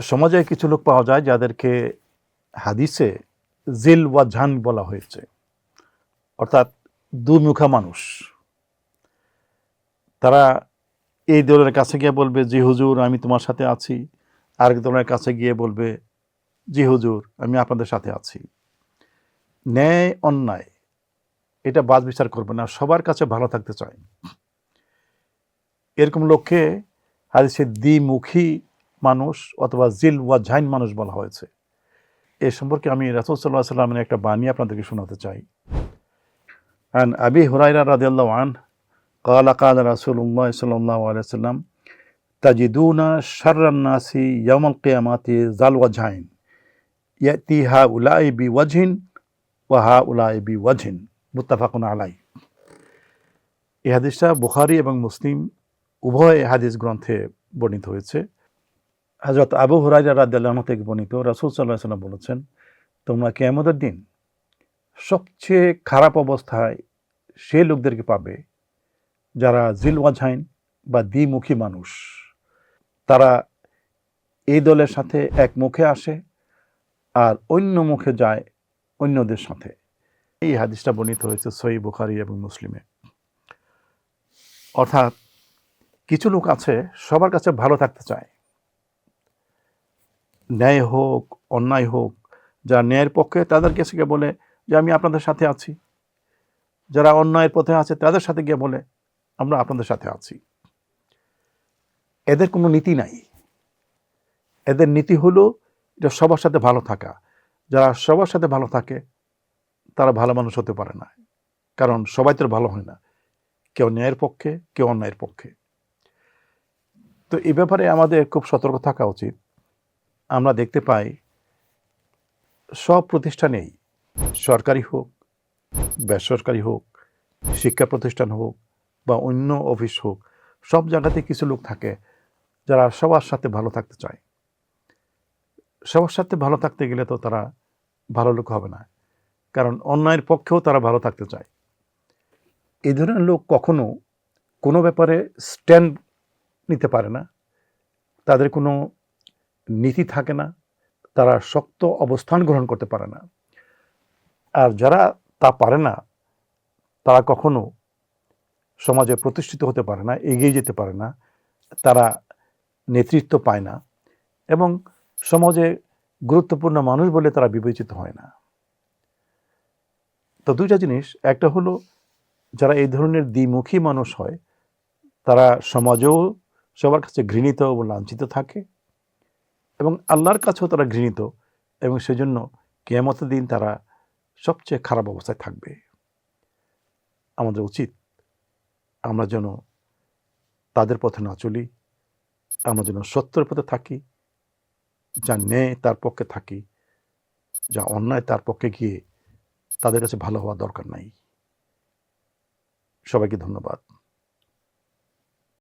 সমাজে কিছু লোক পাওয়া যায় যাদেরকে হাদিসে জিল ওয়া ঝান বলা হয়েছে। অর্থাৎ দুমুখা মানুষ। তারা এই দলের কাছে গিয়ে বলবে, জি হুজুর, আমি তোমার সাথে আছি। আরেক দলের কাছে গিয়ে বলবে, জি হুজুর, আমি আপনাদের সাথে আছি। ন্যায়, অন্যায়, এটা বাদ বিচার করবে না, সবার কাছে ভালো থাকতে চায়। এরকম লোককে হাদিসে দ্বিমুখী মানুষ অথবা জিল ওয়া ঝাইন মানুষ বলা হয়েছে এ সম্পর্কে আমি রাসুল সাল্লাহ সাল্লামের একটা বাণী আপনাদেরকে শোনাতে চাই عن أبي هريرة رضي الله عنه قال قال رسول الله صلى الله عليه وسلم تجدون شر الناس يوم القيامة ذا الوجهين يأتي هؤلاء بوجه وهؤلاء بوجه متفق عليه এই হাদিসটা বুখারি এবং মুসলিম উভয় হাদিস গ্রন্থে বর্ণিত হয়েছে হজরত আবু হুরাইরা রাদিয়াল্লাহু থেকে বর্ণিত রাসূল আলাইহি সাল্লাম বলেছেন, তোমরা কিয়ামতের দিন সবচেয়ে খারাপ অবস্থায় সে লোকদেরকে পাবে যারা জিলওয়াঝাইন বা দ্বিমুখী মানুষ। তারা এই দলের সাথে এক মুখে আসে আর অন্য মুখে যায় অন্যদের সাথে। এই হাদিসটা বর্ণিত হয়েছে সই বুখারি এবং মুসলিমে। অর্থাৎ কিছু লোক আছে সবার কাছে ভালো থাকতে চায় ন্যায় হোক, অন্যায় হোক, যারা ন্যায়ের পক্ষে তাদের কাছে গিয়ে বলে যে আমি আপনাদের সাথে আছি। যারা অন্যায়ের পথে আছে তাদের সাথে গিয়ে বলে, আমরা আপনাদের সাথে আছি। এদের কোনো নীতি নাই। এদের নীতি হলো এটা সবার সাথে ভালো থাকা। যারা সবার সাথে ভালো থাকে, তারা ভালো মানুষ হতে পারে না। কারণ সবাই তো ভালো হয় না। কেউ ন্যায়ের পক্ষে, কেউ অন্যায়ের পক্ষে। তো এ ব্যাপারে আমাদের খুব সতর্ক থাকা উচিত। আমরা দেখতে পাই, সব প্রতিষ্ঠানেই সরকারি হোক, বেসরকারি হোক, শিক্ষা প্রতিষ্ঠান হোক বা অন্য অফিস হোক, সব জায়গাতে কিছু লোক থাকে যারা সবার সাথে ভালো থাকতে চায়। সবার সাথে ভালো থাকতে গেলে তো তারা ভালো লোক হবে না, কারণ অন্যায়ের পক্ষেও তারা ভালো থাকতে চায়। এই ধরনের লোক কখনো কোনো ব্যাপারে স্ট্যান্ড নিতে পারে না। তাদের কোনো নীতি থাকে না, তারা শক্ত অবস্থান গ্রহণ করতে পারে না। আর যারা তা পারে না, তারা কখনো সমাজে প্রতিষ্ঠিত হতে পারে না, এগিয়ে যেতে পারে না, তারা নেতৃত্ব পায় না এবং সমাজে গুরুত্বপূর্ণ মানুষ বলে তারা বিবেচিত হয় না। তো দুইটা জিনিস, একটা হলো যারা এই ধরনের দ্বিমুখী মানুষ হয়, তারা সমাজেও সবার কাছে ঘৃণিত ও লাঞ্ছিত থাকে এবং আল্লাহর কাছেও তারা ঘৃণিত এবং সেজন্য কেয়ামতের দিন তারা সবচেয়ে খারাপ অবস্থায় থাকবে। আমাদের উচিত আমরা যেন তাদের পথে না চলি, আমরা যেন সত্যের পথে থাকি, যা ন্যায় তার পক্ষে থাকি, যা অন্যায় তার পক্ষে গিয়ে তাদের কাছে ভালো হওয়া দরকার নাই। সবাইকে ধন্যবাদ।